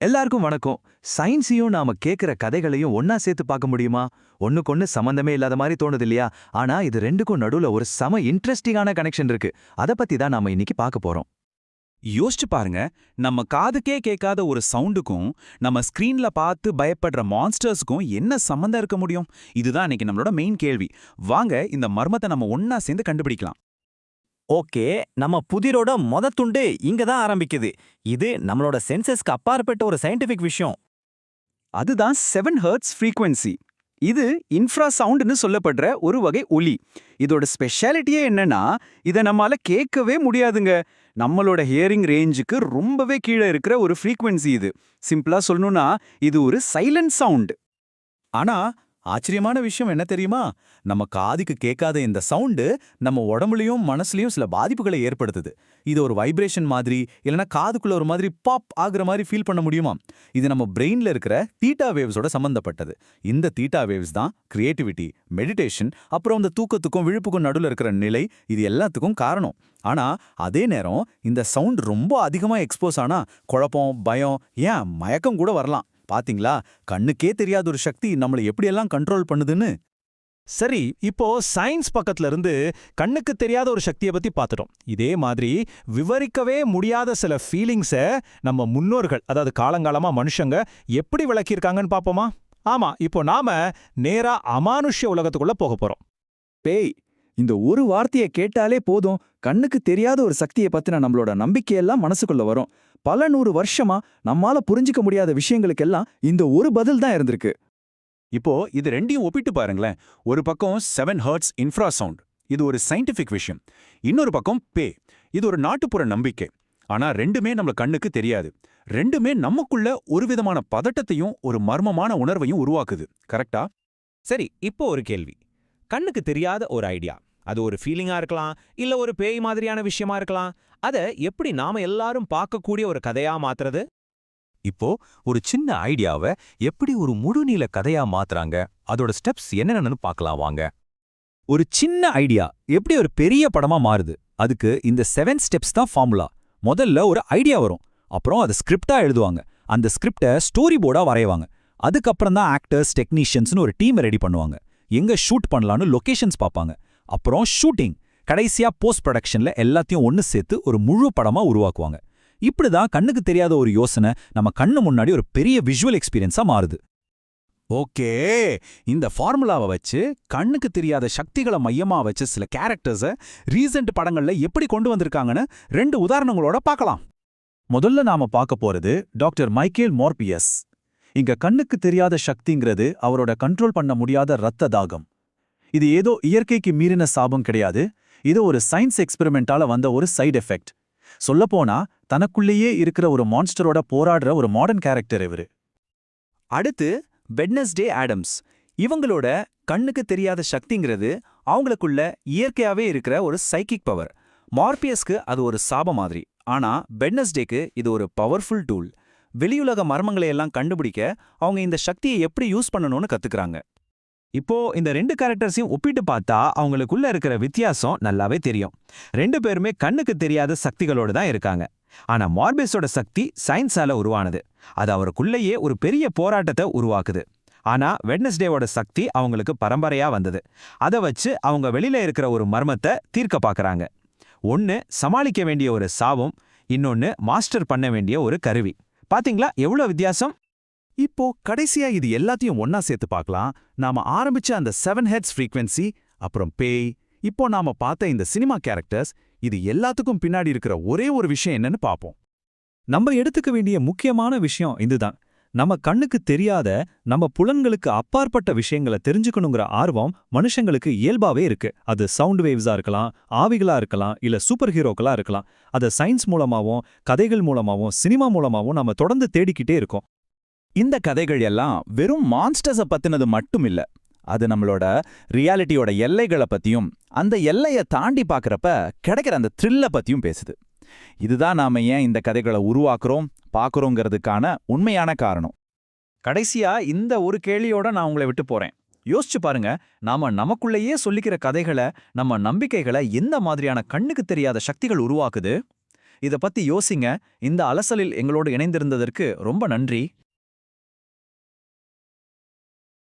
எல்லாருக்கும் வணக்கம். சயின்ஸையும் நாம கேக்குற கதைகளையும் ஒன்னா சேர்த்து பார்க்க முடியுமா? ஒண்ணுக்கொன்னு சம்பந்தமே இல்லாத மாதிரி தோணுது இல்லையா ஆனா இது ரெண்டுக்கும் நடுவுல ஒரு சம இன்ட்ரெஸ்டிங்கான கனெக்ஷன் இருக்கு. அத பத்தி தான் நாம இன்னைக்கு பார்க்க போறோம். யோசிச்சு பாருங்க. நம்ம காதுக்கே கேட்காத ஒரு சவுண்டுக்கும் நம்ம ஸ்கிரீன்ல பார்த்து பயப்படுற மான்ஸ்டர்ஸுக்கும் என்ன சம்மந்தம் இருக்க முடியும்? இதுதான் இன்னைக்கு நம்மளோட மெயின் கேள்வி. வாங்க இந்த மர்மத்தை நம்ம ஒன்னா சேர்ந்து கண்டுபிடிக்கலாம். ஓகே நம்ம புதிரோட மொத துண்டு இங்க தான் ஆரம்பிக்குது. இது நம்மளோட சென்சஸ்க்கு அப்பாற்பட்ட ஒரு சயின்டிபிக் விஷயம். அதுதான் செவன் ஹர்ட்ஸ் ஃப்ரீக்வன்சி இது இன்ஃப்ரா சவுண்டுன்னு சொல்லப்படுற ஒரு வகை ஒலி இதோட ஸ்பெஷாலிட்டியே என்னன்னா இதை நம்மால கேட்கவே முடியாதுங்க. நம்மளோட ஹியரிங் ரேஞ்சுக்கு ரொம்பவே கீழே இருக்கிற ஒரு ஃப்ரீக்வன்சி இது. சிம்பிளா சொல்லணும்னா இது ஒரு சைலண்ட் சவுண்ட் ஆனா ஆச்சரியமான விஷயம் என்ன தெரியுமா? நம்ம காதுக்கு கேட்காத இந்த சவுண்டு நம்ம உடம்புலயும் மனசுலயும் சில பாதிப்புகளை ஏற்படுத்துது. இது ஒரு வைப்ரேஷன் மாதிரி இல்லைனா காதுக்குள்ள ஒரு மாதிரி பாப் ஆகுற மாதிரி ஃபீல் பண்ண முடியுமா? இது நம்ம பிரெயின்ல இருக்கிற தீட்டா வேவ்ஸோட சம்பந்தப்பட்டது. இந்த தீட்டா வேவ்ஸ் தான் கிரியேட்டிவிட்டி மெடிடேஷன் அப்புறம் இந்த தூக்கத்துக்கும் விழுப்புக்கும் நடுவில் இருக்கிற நிலை இது எல்லாத்துக்கும் காரணம். ஆனா அதே நேரம் இந்த சவுண்ட் ரொம்ப அதிகமா எக்ஸ்போஸ் ஆனா குழப்பம் பயம் ஏன் மயக்கம் கூட வரலாம். பாத்தீங்களா? கண்ணுக்கே தெரியாத ஒரு சக்தி நம்மளை எப்படியெல்லாம் கண்ட்ரோல் பண்ணுதுன்னு. சரி இப்போ சயின்ஸ் பக்கத்துல இருந்து கண்ணுக்கு தெரியாத ஒரு சக்தியை பத்தி பார்த்துட்டோம் இதே மாதிரி விவரிக்கவே முடியாத சில ஃபீலிங்ஸை நம்ம முன்னோர்கள் அதாவது காலங்காலமா மனுஷங்க எப்படி விளக்கியிருக்காங்கன்னு பாப்போமா? ஆமா இப்போ நாம நேரா அமானுஷ்ய உலகத்துக்குள்ள போக போறோம். பேய் இந்த ஒரு வார்த்தையை கேட்டாலே போதும். கண்ணுக்கு தெரியாத ஒரு சக்தியை பத்தின நம்மளோட நம்பிக்கையெல்லாம் மனசுக்குள்ள வரும். பல நூறு வருஷமா நம்மால புரிஞ்சிக்க முடியாத விஷயங்களுக்கெல்லாம் இந்த ஒரு பதில் தான் இருந்திருக்கு. இப்போ இது ரெண்டையும் ஒப்பிட்டு பாருங்களேன். ஒரு பக்கம் செவன் ஹர்ட்ஸ் இன்ஃப்ரா சவுண்ட் இது ஒரு சயின்டிஃபிக் விஷயம். இன்னொரு பக்கம் பே இது ஒரு நாட்டுப்புற நம்பிக்கை. ஆனா ரெண்டுமே நம்ம கண்ணுக்கு தெரியாது. ரெண்டுமே நமக்குள்ள ஒரு விதமான பதட்டத்தையும் ஒரு மர்மமான உணர்வையும் உருவாக்குது. கரெக்டா? சரி இப்போ ஒரு கேள்வி. கண்ணுக்கு தெரியாத ஒரு ஐடியா. அது ஒரு ஃபீலிங்கா இருக்கலாம் இல்ல ஒரு பேய் மாதிரியான விஷயமா இருக்கலாம். அத எப்படி நாம எல்லாரும் பார்க்கக்கூடிய ஒரு கதையா மாத்துறது? இப்போ ஒரு சின்ன ஐடியாவை எப்படி ஒரு முழுநீள கதையா மாத்துறாங்க? அதோட ஸ்டெப்ஸ் என்னென்னு பார்க்கலாம் வாங்க. ஒரு சின்ன ஐடியா எப்படி ஒரு பெரிய படமா மாறுது? அதுக்கு இந்த செவன் ஸ்டெப்ஸ் தான் ஃபார்முலா முதல்ல ஒரு ஐடியா வரும். அப்புறம் அதை ஸ்கிரிப்டா எழுதுவாங்க. அந்த ஸ்கிரிப்டை ஸ்டோரி போர்டா வரைவாங்க. அதுக்கப்புறம் தான் ஆக்டர்ஸ் டெக்னீஷியன்ஸ்னு ஒரு டீமை ரெடி பண்ணுவாங்க. எங்க ஷூட் பண்ணலான்னு லொகேஷன்ஸ் பார்ப்பாங்க. அப்புறம் ஷூட்டிங் கடைசியா போஸ்ட் ப்ரொடக்ஷன்ல எல்லாத்தையும் ஒன்னு சேர்த்து ஒரு முழு படமா உருவாக்குவாங்க. இப்படி தான் கண்ணுக்கு தெரியாத ஒரு யோசனை நம்ம கண்ணு முன்னாடி ஒரு பெரிய விஷுவல் எக்ஸ்பீரியன்ஸா மாறுது. ஓகே. இந்த ஃபார்முலாவை வச்சு கண்ணுக்கு தெரியாத சக்திகளை மையமா வச்சு சில கேரக்டர்ஸை ரீசெண்ட் படங்கள்ல எப்படி கொண்டு வந்திருக்காங்கன்னு ரெண்டு உதாரணங்களோட பார்க்கலாம். முதல்ல நாம பார்க்க போறது டாக்டர் மைக்கேல் மோர்பியஸ். இங்க கண்ணுக்கு தெரியாத சக்திங்கிறது அவரோட கண்ட்ரோல் பண்ண முடியாத ரத்த தாகம். இது ஏதோ இயற்கைக்கு மீறின சாபம் கிடையாது. இது ஒரு சயின்ஸ் எக்ஸ்பெரிமெண்டால வந்த ஒரு சைடு எஃபெக்ட் சொல்லப்போனா தனக்குள்ளேயே இருக்கிற ஒரு மான்ஸ்டரோட போராடுற ஒரு மாடர்ன் கேரக்டர் இவரு. அடுத்து வெட்னஸ்டே ஆடம்ஸ் இவங்களோட கண்ணுக்கு தெரியாத சக்திங்கிறது அவங்களுக்குள்ள இயற்கையாவே இருக்கிற ஒரு சைக்கிக் பவர் மார்பியஸ்க்கு அது ஒரு சாப மாதிரி. ஆனா வெட்னஸ்டேக்கு இது ஒரு பவர்ஃபுல் டூல் வெளியுலக மர்மங்களை எல்லாம் கண்டுபிடிக்க அவங்க இந்த சக்தியை எப்படி யூஸ் பண்ணணும்னு கத்துக்கிறாங்க. இப்போ இந்த ரெண்டு கேரக்டர்ஸையும் ஒப்பிட்டு பார்த்தா அவங்களுக்குள்ள இருக்கிற வித்தியாசம் நல்லாவே தெரியும். ரெண்டு பேருமே கண்ணுக்கு தெரியாத சக்திகளோடு தான் இருக்காங்க. ஆனா மார்பேஸோட சக்தி சயின்ஸால உருவானது. அது அவருக்குள்ளேயே ஒரு பெரிய போராட்டத்தை உருவாக்குது. ஆனா வெட்னஸ்டேவோட சக்தி அவங்களுக்கு பரம்பரையா வந்தது. அதை வச்சு அவங்க வெளியில இருக்கிற ஒரு மர்மத்தை தீர்க்க பார்க்கறாங்க. ஒன்னு சமாளிக்க வேண்டிய ஒரு சாபம் இன்னொன்னு மாஸ்டர் பண்ண வேண்டிய ஒரு கருவி. பாத்தீங்களா? எவ்வளோ வித்தியாசம்? இப்போ கடைசியா இது எல்லாத்தையும் ஒன்னா சேர்த்து பார்க்கலாம். நாம ஆரம்பிச்ச அந்த செவன் ஹெட்ஸ் ஃப்ரீக்வன்சி அப்புறம் பேய் இப்போ நாம பார்த்த இந்த சினிமா கேரக்டர்ஸ் இது எல்லாத்துக்கும் பின்னாடி இருக்கிற ஒரே ஒரு விஷயம் என்னன்னு பார்ப்போம். நம்ம எடுத்துக்க வேண்டிய முக்கியமான விஷயம் இதுதான். நம்ம கண்ணுக்கு தெரியாத நம்ம புலன்களுக்கு அப்பாற்பட்ட விஷயங்களை தெரிஞ்சுக்கணுங்கிற ஆர்வம் மனுஷங்களுக்கு இயல்பாவே இருக்கு. அது சவுண்ட் வேவ்ஸா இருக்கலாம் ஆவிகளா இருக்கலாம் இல்ல சூப்பர் ஹீரோக்களா இருக்கலாம். அதை சயின்ஸ் மூலமாவும் கதைகள் மூலமாவும் சினிமா மூலமாவும் நம்ம தொடர்ந்து தேடிக்கிட்டே இருக்கோம். இந்த கதைகள் எல்லாம் வெறும் மான்ஸ்டர்ஸை பத்தினது மட்டும் இல்ல அது நம்மளோட ரியாலிட்டியோட எல்லைகளை பத்தியும் அந்த எல்லையை தாண்டி பார்க்கறப்ப கிடைக்கிற அந்த த்ரில்லை பத்தியும் பேசுது. இதுதான் நாம ஏன் இந்த கதைகளை உருவாக்குறோம் பார்க்குறோங்கிறதுக்கான உண்மையான காரணம். கடைசியா இந்த ஒரு கேள்வியோட நான் உங்களை விட்டு போறேன். யோசிச்சு பாருங்க நாம நமக்குள்ளேயே சொல்லிக்கிற கதைகளை நம்ம நம்பிக்கைகளை எந்த மாதிரியான கண்ணுக்கு தெரியாத சக்திகள் உருவாக்குது? இத பத்தி யோசிங்க. இந்த அலசலில் எங்களோடு இணைந்திருந்ததற்கு ரொம்ப நன்றி.